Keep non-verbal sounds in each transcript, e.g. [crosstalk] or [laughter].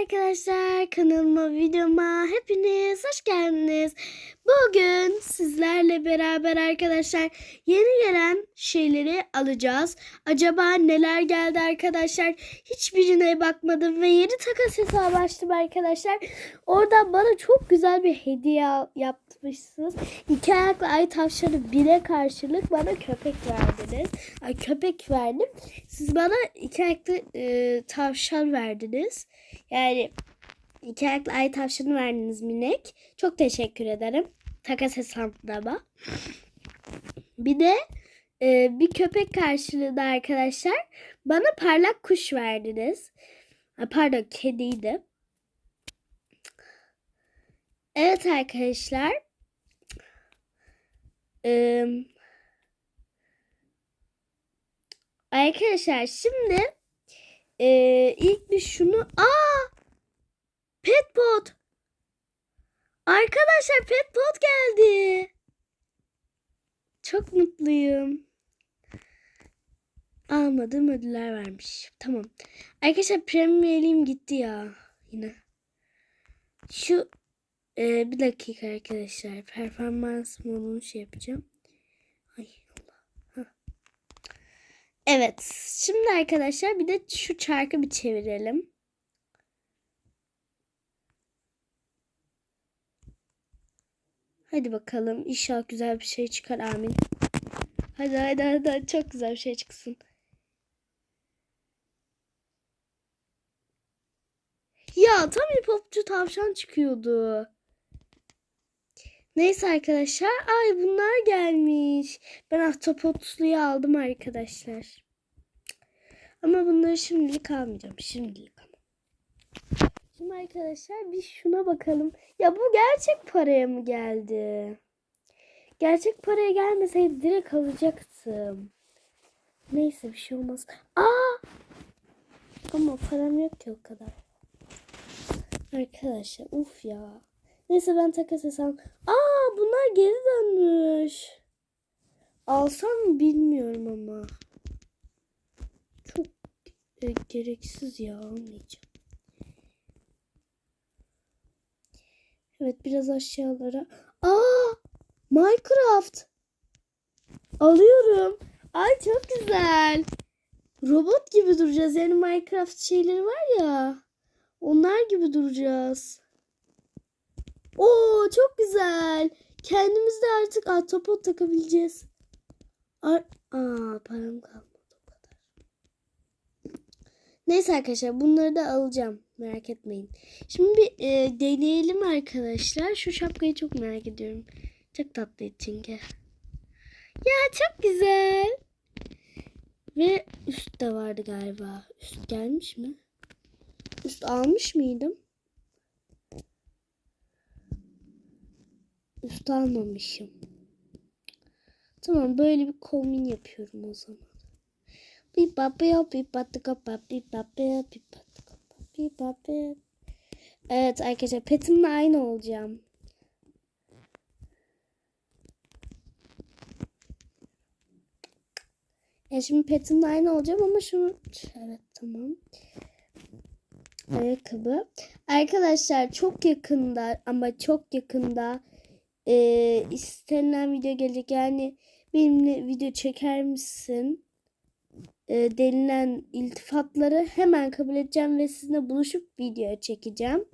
arkadaşlar kanalıma videoma hepiniz hoş geldiniz. Bugün sizlerle beraber arkadaşlar yeni gelen şeyleri alacağız. Acaba neler geldi arkadaşlar? Hiçbirine bakmadım ve yeni takas hesabı açtım arkadaşlar. Oradan bana çok güzel bir hediye yapmışsınız. İki ayaklı ay tavşanı bire karşılık bana köpek verdiniz. Ay köpek verdim. Siz bana iki ayaklı e, tavşan verdiniz. Yani iki ayaklı ay tavşanı verdiniz minik. Çok teşekkür ederim. Takas hesabıma. Bir de e, bir köpek karşılığında arkadaşlar bana parlak kuş verdiniz. Pardon kediydi. Evet arkadaşlar. Ee, arkadaşlar şimdi ee, ilk bir şunu aa Petbot Arkadaşlar Petbot geldi. Çok mutluyum. Almadığım ödüller vermiş. Tamam. Arkadaşlar Premier'liğim gitti ya. Yine. Şu ee, bir dakika arkadaşlar. Performans modunu şey yapacağım. Ay Allah. Hah. Evet. Şimdi arkadaşlar bir de şu çarkı bir çevirelim. Hadi bakalım. İnşallah güzel bir şey çıkar. Amin. Hadi hadi hadi. hadi. Çok güzel bir şey çıksın. Ya tam bir popçu tavşan çıkıyordu. Neyse arkadaşlar. Ay bunlar gelmiş. Ben ahtapotluyu aldım arkadaşlar. Ama bunları şimdilik almayacağım. Şimdilik ama. Şimdi arkadaşlar bir şuna bakalım. Ya bu gerçek paraya mı geldi? Gerçek paraya gelmeseydi direkt alacaktım. Neyse bir şey olmaz. Aa! Ama param yok ki o kadar. Arkadaşlar uf ya. Neyse ben takas hesabı. Aa bunlar geri dönmüş. Alsam bilmiyorum ama. Çok e, gereksiz ya almayacağım. Evet biraz aşağılara. Aa Minecraft. Alıyorum. Ay çok güzel. Robot gibi duracağız. Yani Minecraft şeyleri var ya. Onlar gibi duracağız. Oo çok güzel. Kendimiz de artık ahtapot takabileceğiz. Ar Aa param kalmadı o kadar. Neyse arkadaşlar bunları da alacağım. Merak etmeyin. Şimdi bir e, deneyelim arkadaşlar. Şu şapkayı çok merak ediyorum. Çok tatlı çünkü. Ya çok güzel. Ve üst de vardı galiba. Üst gelmiş mi? Üst almış mıydım? Üst almamışım. Tamam böyle bir kombin yapıyorum o zaman. Bir papaya bir patıka bir papaya bir patıka bir papaya. Evet arkadaşlar petimle aynı olacağım. Ya şimdi petimle aynı olacağım ama şunu evet tamam. Ayakkabı. Arkadaşlar çok yakında ama çok yakında e, istenilen video gelecek. Yani benimle video çeker misin? E, denilen iltifatları hemen kabul edeceğim ve sizinle buluşup video çekeceğim.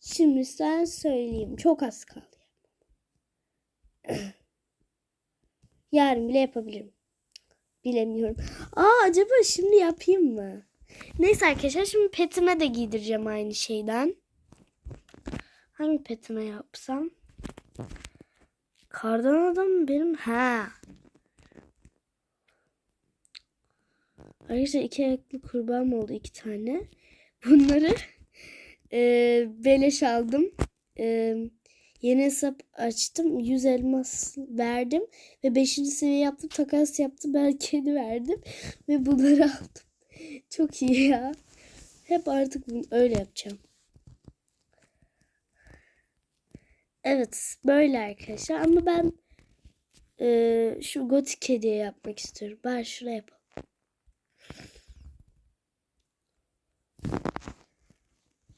Şimdi sen söyleyeyim. Çok az kaldı. [clears throat] Yarın bile yapabilirim. Bilemiyorum. Aa acaba şimdi yapayım mı? Neyse arkadaşlar şimdi petime de giydireceğim aynı şeyden. Hangi petime yapsam? Kardan adam benim. Ha. Arkadaşlar iki ayaklı kurbağam oldu iki tane. [laughs] Bunları e, beleş aldım. E, yeni hesap açtım. 100 elmas verdim. Ve 5. seviye yaptım. Takas yaptım. Ben [laughs] kedi verdim. Ve bunları [laughs] aldım. Çok iyi ya. Hep artık bunu öyle yapacağım. Evet böyle arkadaşlar ama ben e, şu gotik hediye yapmak istiyorum. Ben şuraya yapalım.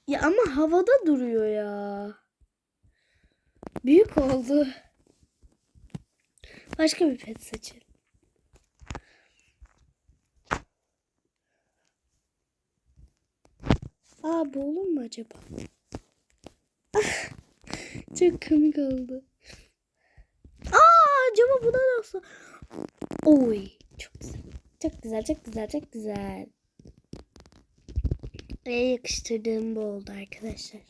Ya ama havada duruyor ya. Büyük oldu. Başka bir pet seçelim. Aa bu olur mu acaba? [laughs] Çok komik oldu. Aa acaba buna nasıl? Oy çok güzel. Çok güzel, çok güzel, çok güzel. Ve yakıştırdığım bu oldu arkadaşlar.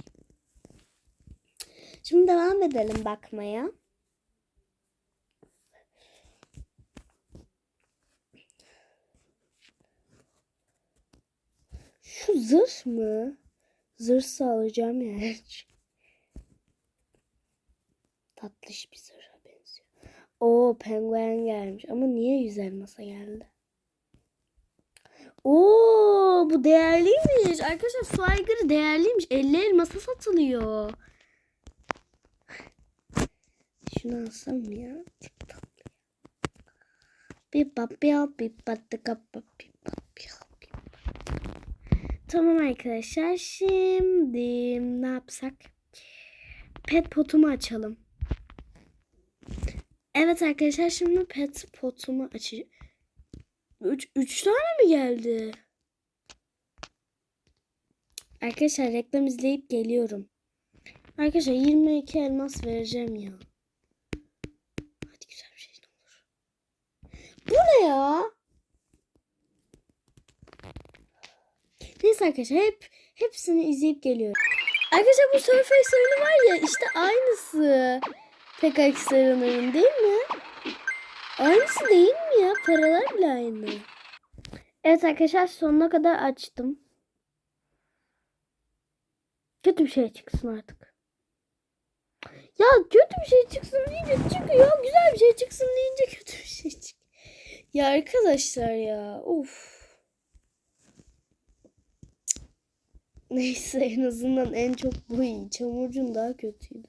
Şimdi devam edelim bakmaya. Şu zırh mı? Zırhsa alacağım yani. [laughs] Tatlış bir zırha benziyor. Oo penguen gelmiş. Ama niye yüz elmasa geldi? Oo bu değerliymiş. Arkadaşlar su aygırı değerliymiş. 50 elmasa satılıyor. Şunu alsam mı ya? Çok tatlı. Tamam arkadaşlar. Şimdi ne yapsak? Pet potumu açalım. Evet arkadaşlar şimdi pet potumu açacağım. Üç, üç tane mi geldi? Arkadaşlar reklam izleyip geliyorum. Arkadaşlar 22 elmas vereceğim ya. Hadi güzel bir şey olur. Bu ne ya? Neyse arkadaşlar hep hepsini izleyip geliyorum. Arkadaşlar bu Surface oyunu var ya işte aynısı. Pekaksar'ın oyunu değil mi? Aynısı değil mi ya? Paralar bile aynı. Evet arkadaşlar sonuna kadar açtım. Kötü bir şey çıksın artık. Ya kötü bir şey çıksın deyince çıkıyor. Güzel bir şey çıksın deyince kötü bir şey çık. Ya arkadaşlar ya. Of. Neyse en azından en çok bu iyi. Çamurcun daha kötüydü.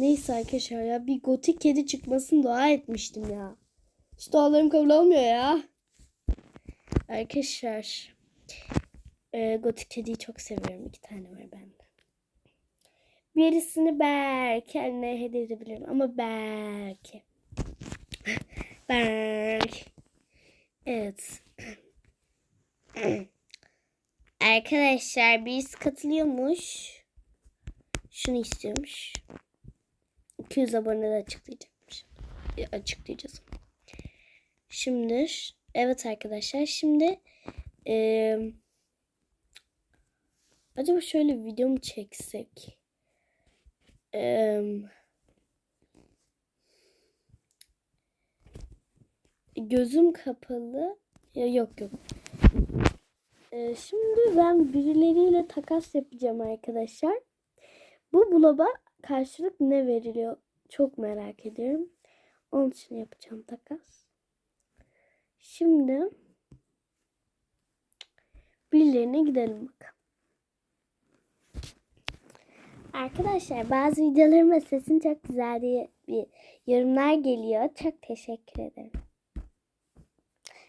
Neyse arkadaşlar ya bir gotik kedi çıkmasını dua etmiştim ya. Hiç dualarım kabul olmuyor ya. Arkadaşlar e, gotik kediyi çok seviyorum. İki tane var bende. Birisini belki kendine hediye edebilirim ama belki. [laughs] belki. Evet. [clears throat] Arkadaşlar birisi katılıyormuş. Şunu istiyormuş. 200 abone de açıklayacakmış. Açıklayacağız. Şimdi evet arkadaşlar şimdi e, acaba şöyle bir video mu çeksek? E, gözüm kapalı. Yok yok. E, şimdi ben birileriyle takas yapacağım arkadaşlar. Bu bulaba karşılık ne veriliyor? Çok merak ediyorum. Onun için yapacağım takas. Şimdi birilerine gidelim bakalım. Arkadaşlar bazı videolarıma sesin çok güzel diye bir yorumlar geliyor. Çok teşekkür ederim.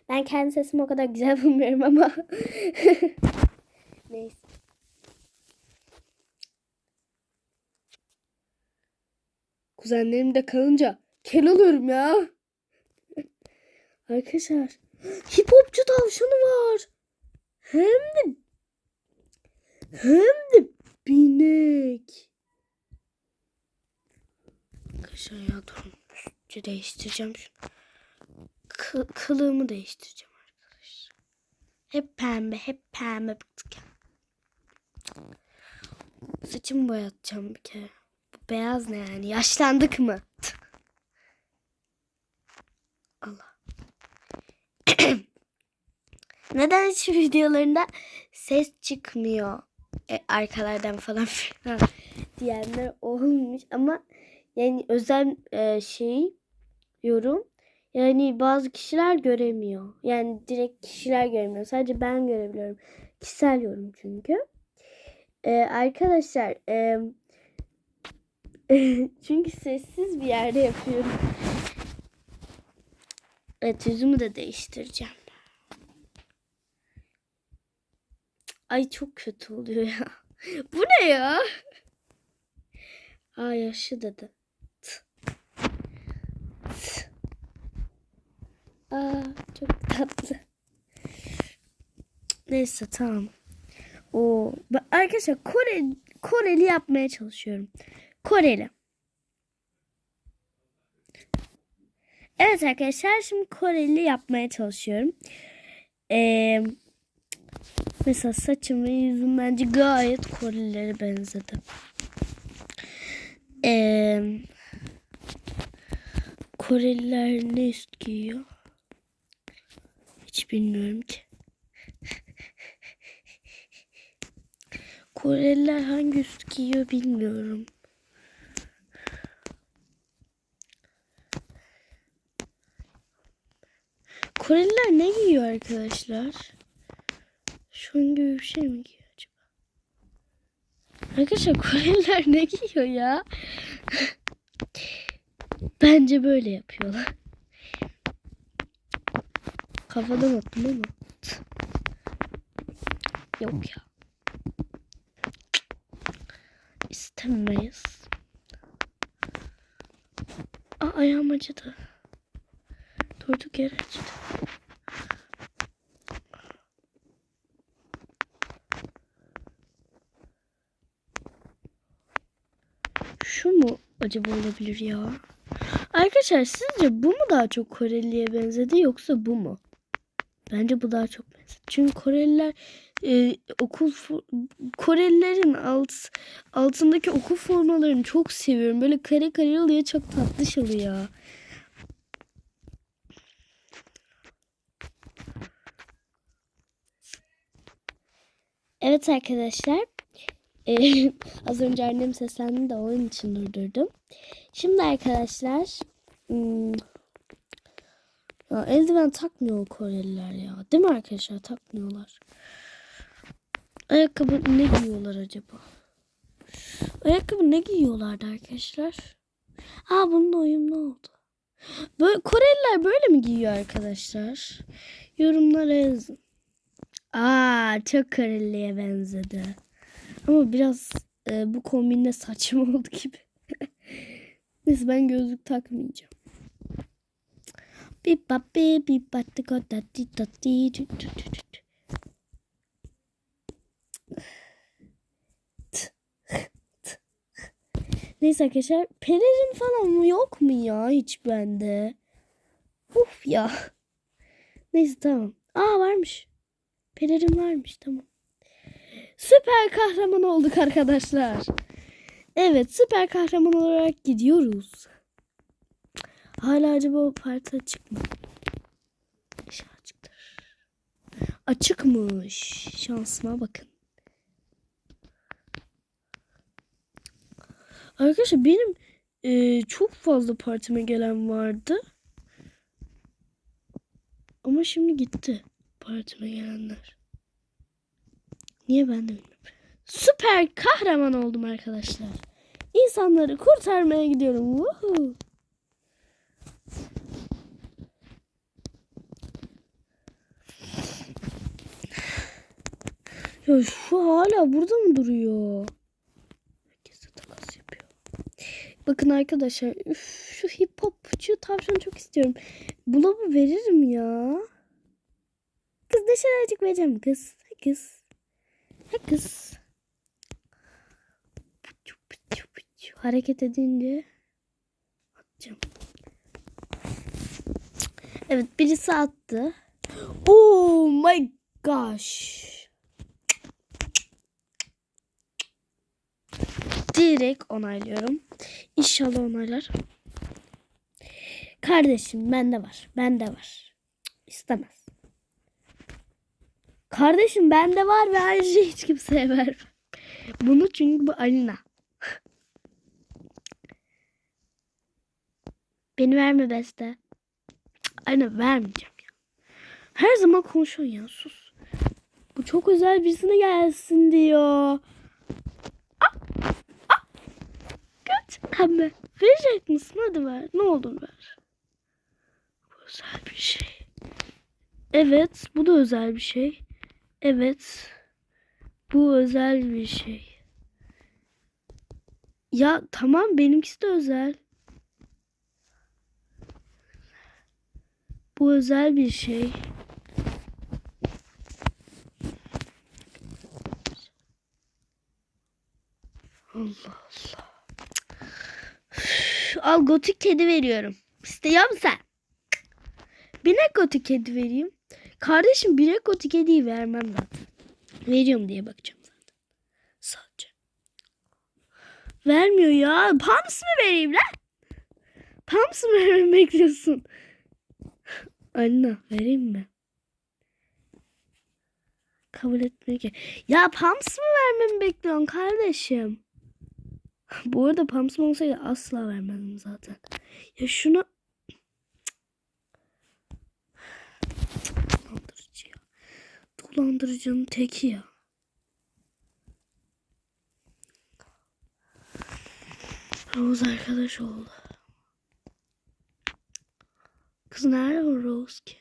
Ben kendi sesimi o kadar güzel [laughs] bulmuyorum ama. [laughs] Neyse. Kuzenlerim de kalınca kel oluyorum ya. Arkadaşlar hip hopçu tavşanı var. Hem de hem de binek. Arkadaşlar ya durun. Üstü değiştireceğim şunu. Kı kılığımı değiştireceğim arkadaşlar. Hep pembe, hep pembe bıktık. Saçımı boyatacağım bir kere. Beyaz ne yani? Yaşlandık mı? Allah. [clears throat] Neden hiç videolarında ses çıkmıyor? E, arkalardan falan filan [laughs] diyenler olmuş ama yani özel e, şey yorum yani bazı kişiler göremiyor. Yani direkt kişiler göremiyor. Sadece ben görebiliyorum. Kişisel yorum çünkü. Ee, arkadaşlar e, [laughs] çünkü sessiz bir yerde yapıyorum. Evet yüzümü de değiştireceğim. Ay çok kötü oluyor ya. [laughs] Bu ne ya? Aa yaşlı dedi. Tık. Aa çok tatlı. Neyse tamam. O arkadaşlar Kore Koreli yapmaya çalışıyorum. Koreli. Evet arkadaşlar şimdi Koreli yapmaya çalışıyorum. Ee, mesela saçım ve yüzüm bence gayet Korelilere benzedi. Ee, Koreliler ne üst giyiyor? Hiç bilmiyorum ki. Koreliler hangi üst giyiyor bilmiyorum. Koreliler ne giyiyor arkadaşlar? Şunun gibi bir şey mi giyiyor acaba? Arkadaşlar [laughs] Koreliler ne giyiyor ya? [laughs] Bence böyle yapıyorlar. Kafadan attım ama. Yok ya. İstemeyiz. Aa ayağım acıdı. Durduk yere acıdı. Şu mu acaba olabilir ya? Arkadaşlar sizce bu mu daha çok Koreli'ye benzedi yoksa bu mu? Bence bu daha çok benzedi. Çünkü Koreliler e, okul Korelilerin alt altındaki okul formalarını çok seviyorum. Böyle kare kare oluyor çok tatlış oluyor. Evet arkadaşlar. Ee, [laughs] az önce annem seslendi de onun için durdurdum. Şimdi arkadaşlar hmm, ya eldiven takmıyor Koreliler ya. Değil mi arkadaşlar? Takmıyorlar. Ayakkabı ne giyiyorlar acaba? Ayakkabı ne giyiyorlardı arkadaşlar? Aa bununla uyumlu oldu. Böyle, Koreliler böyle mi giyiyor arkadaşlar? Yorumlara yazın. Aa çok Koreli'ye benzedi. Ama biraz e, bu kombinle saçma oldu gibi. Neyse ben gözlük takmayacağım. Bip bap bip bip battı tü tü. Neyse arkadaşlar pelerin falan mı yok mu ya hiç bende? Uf ya. Neyse tamam. Aa varmış. Pelerin varmış tamam. Süper kahraman olduk arkadaşlar. Evet süper kahraman olarak gidiyoruz. Hala acaba o parti açık mı? İnşallah açıktır. Açıkmış. Şansıma bakın. Arkadaşlar benim e, çok fazla partime gelen vardı. Ama şimdi gitti partime gelenler. Niye ben de. Süper kahraman oldum arkadaşlar. İnsanları kurtarmaya gidiyorum. Woohoo. Ya şu hala burada mı duruyor? Herkes de takas yapıyor. Bakın arkadaşlar üf, şu hip hopçu tavşanı çok istiyorum. Bulamı veririm ya. Kız dışarıcık vereceğim kız. Kız. Ha kız. Hareket edince atacağım. Evet birisi attı. Oh my gosh. Direkt onaylıyorum. İnşallah onaylar. Kardeşim bende var. Bende var. İstemez. Kardeşim bende var ve şeyi hiç kimseye vermem. Bunu çünkü bu Alina. Beni verme Beste. Alina vermeyeceğim ya. Her zaman konuşuyorsun ya sus. Bu çok özel birisine gelsin diyor. Ah, ah. Göt. Ama verecek misin? Hadi ver. Ne olur ver. Bu özel bir şey. Evet. Bu da özel bir şey. Evet. Bu özel bir şey. Ya tamam benimkisi de özel. Bu özel bir şey. Allah Allah. Al gotik kedi veriyorum. İstiyor musun sen? Binek gotik kedi vereyim. Kardeşim binek gotik kediyi vermem zaten. Veriyorum diye bakacağım zaten. Sadece. Vermiyor ya. Pams mı vereyim lan? Pams mı vermemi bekliyorsun? Anne vereyim mi? Kabul etmiyor ki. Ya Pams mı vermemi bekliyorsun kardeşim? [laughs] Bu arada Pams olsaydı asla vermezdim zaten. Ya şunu... Dolandırıcı ya. Dolandırıcının teki ya. Rose arkadaş oldu. Kız nerede o Rose ki?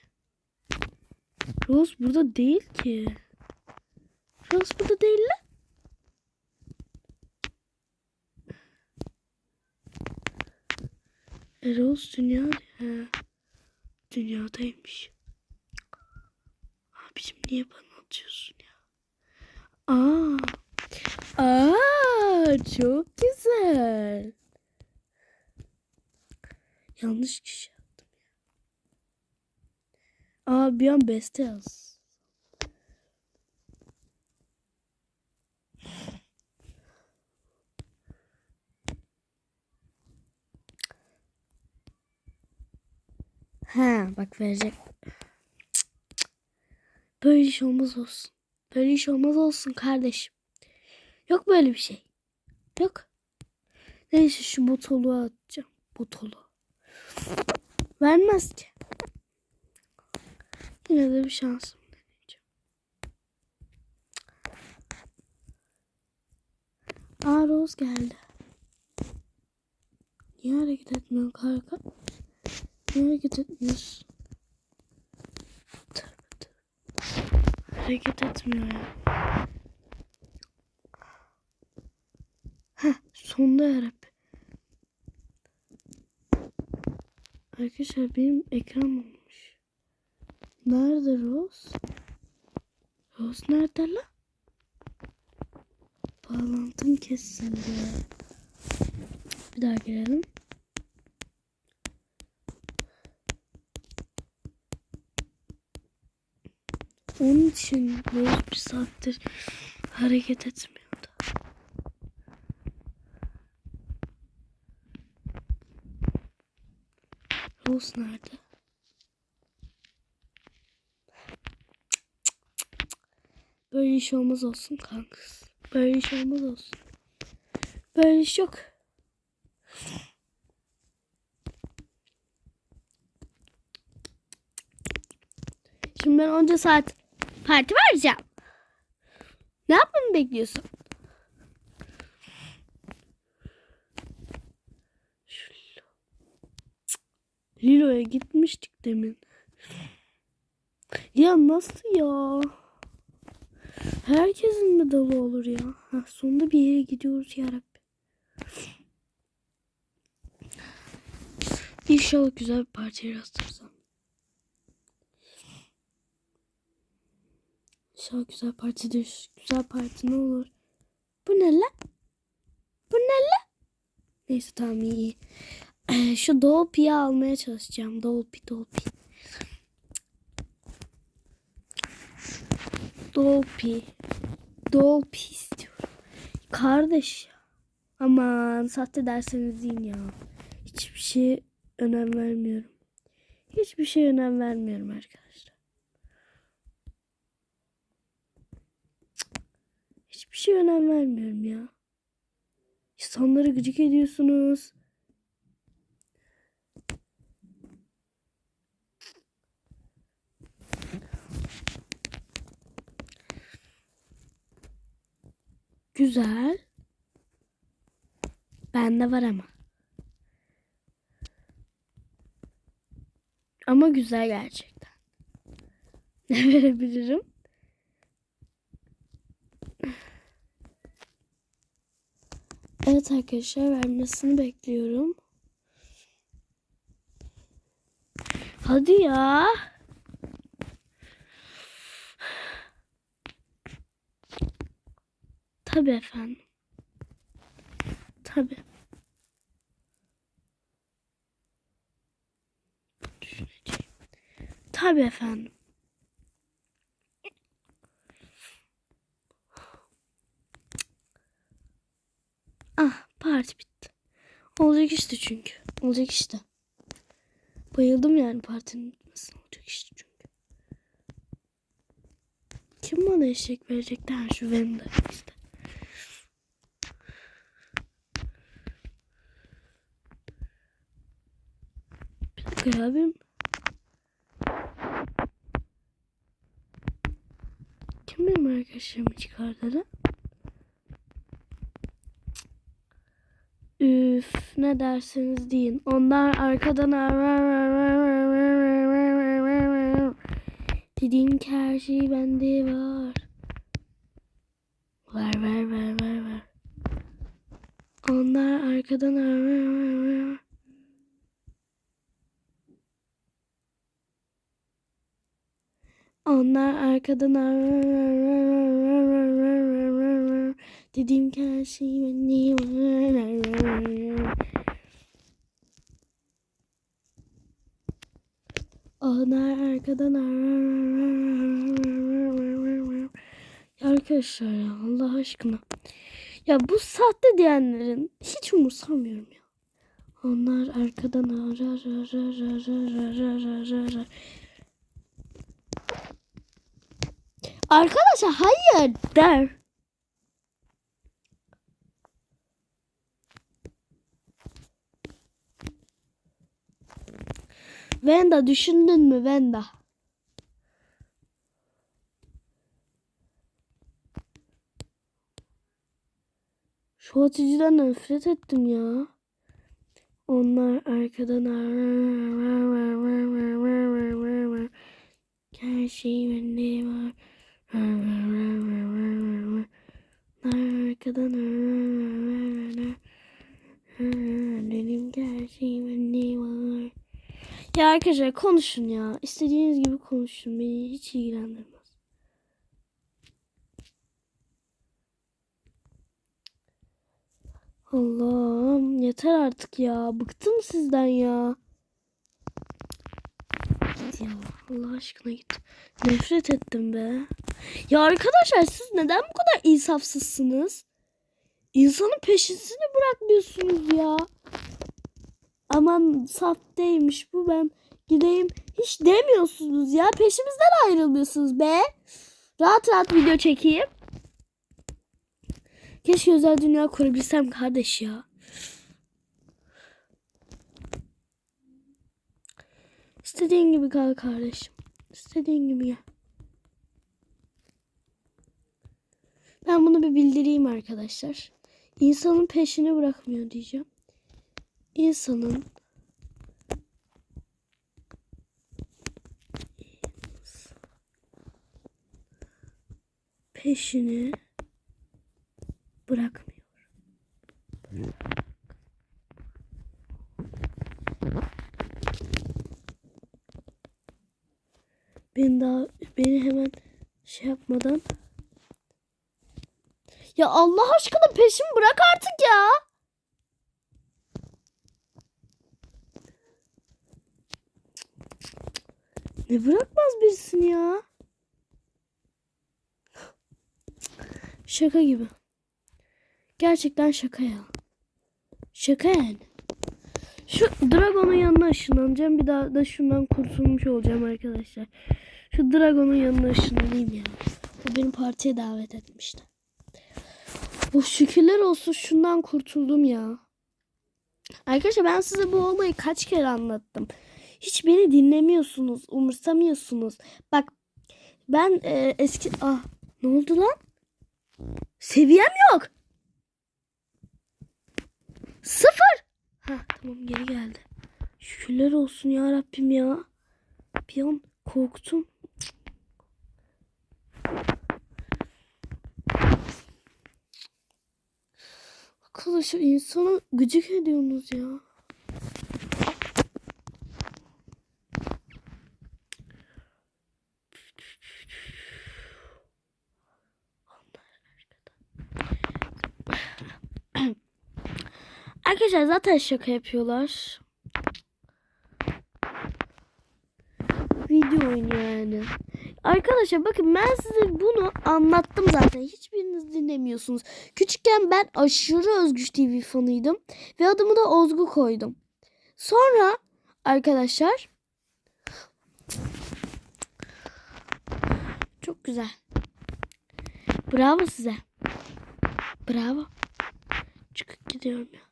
Rose burada değil ki. Rose burada değil lan. E Rose dünya he. Dünyadaymış. Abicim niye bana atıyorsun ya? Aa. Aa çok güzel. Yanlış kişi yaptım ya. Aa bir an beste yaz. Ha bak verecek. Böyle iş olmaz olsun. Böyle iş olmaz olsun kardeşim. Yok böyle bir şey. Yok. Neyse şu botolu atacağım. Botolu. Vermez ki. Yine de bir şansım deneyeceğim. Aa Rose geldi. Niye hareket etmiyorsun kanka? Niye hareket etmiyorsun? Hareket etmiyor ya. Heh, sonda yarabbi. Arkadaşlar benim ekran olmuş. Nerede Rose? Rose nerede la? Bağlantım kesildi. Bir daha girelim. Onun için Rose bir saattir hareket etmiyordu. Rose nerede? Böyle iş olmaz olsun kankız. Böyle iş olmaz olsun. Böyle iş yok. Şimdi ben onca saat parti vereceğim. Ne yapmamı bekliyorsun? Lilo'ya gitmiştik demin. Ya nasıl ya? Herkesin mi dalı olur ya? Ha, sonunda bir yere gidiyoruz ya Rabbi. İnşallah güzel bir partiye rastlarsam. İnşallah güzel partidir. Güzel parti ne olur. Bu ne lan? Bu ne lan? Neyse tamam iyi. [clears throat] Şu Dolpy'yi almaya çalışacağım. Dolpy, Dolpy. Dolpy. Dolpy istiyorum. Kardeş ya. Aman sahte derseniz deyin ya. Hiçbir şeye önem vermiyorum. Hiçbir şeye önem vermiyorum arkadaşlar. Hiçbir şeye önem vermiyorum ya. İnsanları gıcık ediyorsunuz. Güzel. Bende var ama. Ama güzel gerçekten. [laughs] Ne verebilirim? Evet arkadaşlar vermesini bekliyorum. Hadi ya. Tabii efendim. Tabii. Tabii efendim. Ah parti bitti. Olacak işte çünkü. Olacak işte. Bayıldım yani partinin bitmesine. Olacak işte çünkü. Kim bana eşek verecekti? Ha şu Venda işte. Bir dakika abim. Kim benim arkadaşlarımı çıkardı lan? Üf ne derseniz deyin. Onlar arkadan Dediğin ki her şey bende var. Var var var var var. Onlar arkadan Onlar arkadan Dediğim ki her şey bende var. Onlar arkadan Ya Arkadaşlar ya Allah aşkına. Ya bu sahte diyenlerin hiç umursamıyorum ya. Onlar arkadan arar arar arar arar arar arar. Arkadaşlar hayır der. Venda düşündün mü Venda? Şu atıcıdan nefret ettim ya. Onlar arkadan her şey bende var. Arkadan benim her şey bende var. Ya arkadaşlar konuşun ya. İstediğiniz gibi konuşun. Beni hiç ilgilendirmez. Allah'ım yeter artık ya. Bıktım sizden ya. Allah aşkına git. Nefret ettim be. Ya arkadaşlar siz neden bu kadar insafsızsınız? İnsanın peşisini bırakmıyorsunuz ya. Aman sahteymiş bu ben gideyim. Hiç demiyorsunuz ya. Peşimizden ayrılmıyorsunuz be. Rahat rahat video çekeyim. Keşke özel dünya kurabilsem kardeş ya. İstediğin gibi kal kardeşim. İstediğin gibi gel. Ben bunu bir bildireyim arkadaşlar. İnsanın peşini bırakmıyor diyeceğim. İnsanın peşini bırakmıyor. Ben daha beni hemen şey yapmadan ya Allah aşkına peşimi bırak artık ya. Ne bırakmaz birisin ya. Şaka gibi. Gerçekten şaka ya. Şaka yani. Şu Dragon'un yanına ışınlanacağım. Bir daha da şundan kurtulmuş olacağım arkadaşlar. Şu Dragon'un yanına ışınlanayım ya. O beni partiye davet etmişti. Bu şükürler olsun şundan kurtuldum ya. Arkadaşlar ben size bu olayı kaç kere anlattım. Hiç beni dinlemiyorsunuz, umursamıyorsunuz. Bak ben e, eski... Ah ne oldu lan? Seviyem yok. Sıfır. Ha tamam geri geldi. Şükürler olsun ya Rabbim ya. Bir an korktum. Arkadaşlar insana gıcık ediyorsunuz ya. Arkadaşlar zaten şaka yapıyorlar. Video oyunu yani. Arkadaşlar bakın ben size bunu anlattım zaten. Hiçbiriniz dinlemiyorsunuz. Küçükken ben aşırı Özgüç TV fanıydım. Ve adımı da Ozgu koydum. Sonra arkadaşlar çok güzel. Bravo size. Bravo. Çıkıp gidiyorum ya.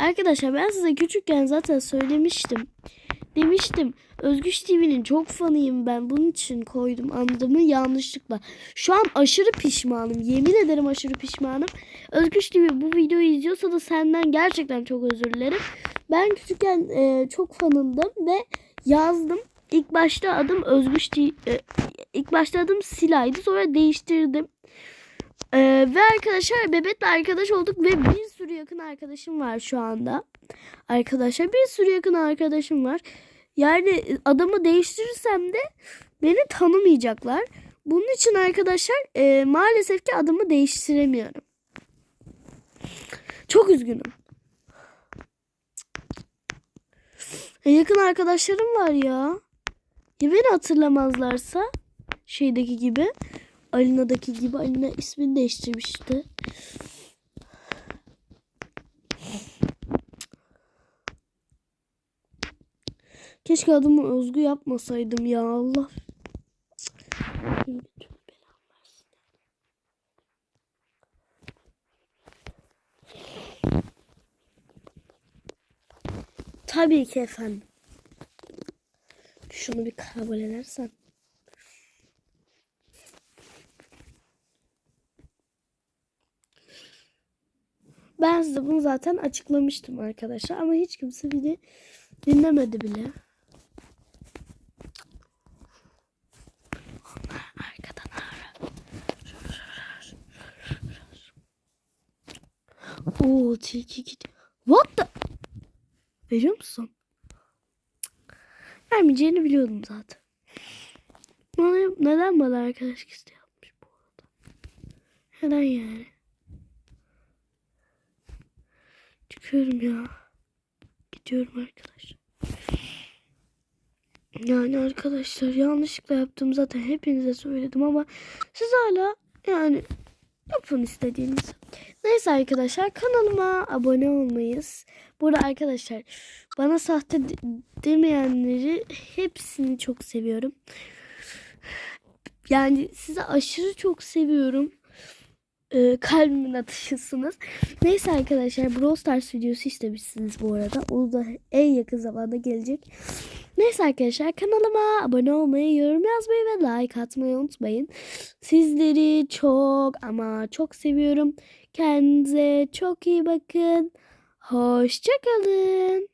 Arkadaşlar ben size küçükken zaten söylemiştim. Demiştim Özgüç TV'nin çok fanıyım ben. Bunun için koydum andımı yanlışlıkla. Şu an aşırı pişmanım. Yemin ederim aşırı pişmanım. Özgüç TV bu videoyu izliyorsa da senden gerçekten çok özür dilerim. Ben küçükken e, çok fanındım ve yazdım. İlk başta adım Özgüç TV, e, ilk başta adım Sila'ydı. Sonra değiştirdim. Ee, ve arkadaşlar Bebek'le arkadaş olduk ve bir sürü yakın arkadaşım var şu anda. Arkadaşlar bir sürü yakın arkadaşım var. Yani adamı değiştirirsem de beni tanımayacaklar. Bunun için arkadaşlar e, maalesef ki adımı değiştiremiyorum. Çok üzgünüm. E, yakın arkadaşlarım var ya. Ya beni hatırlamazlarsa şeydeki gibi. Alina'daki gibi Alina ismini değiştirmişti. Keşke adımı Özgü yapmasaydım ya Allah. Tabii ki efendim. Şunu bir kabul edersen. Ben size bunu zaten açıklamıştım arkadaşlar ama hiç kimse beni dinlemedi bile. Oo tilki gidiyor. What the? Veriyor musun? Vermeyeceğini biliyordum zaten. Bana, neden bana arkadaş isteği yapmış bu arada? Neden yani? Çıkıyorum ya. Gidiyorum arkadaşlar. Yani arkadaşlar yanlışlıkla yaptım zaten hepinize söyledim ama siz hala yani yapın istediğinizi. Neyse arkadaşlar kanalıma abone olmayız. Burada arkadaşlar bana sahte de- demeyenleri hepsini çok seviyorum. Yani sizi aşırı çok seviyorum. Ee, kalbimin atışısınız. Neyse arkadaşlar Brawl Stars videosu istemişsiniz bu arada. O da en yakın zamanda gelecek. Neyse arkadaşlar kanalıma abone olmayı, yorum yazmayı ve like atmayı unutmayın. Sizleri çok ama çok seviyorum. Kendinize çok iyi bakın. Hoşçakalın.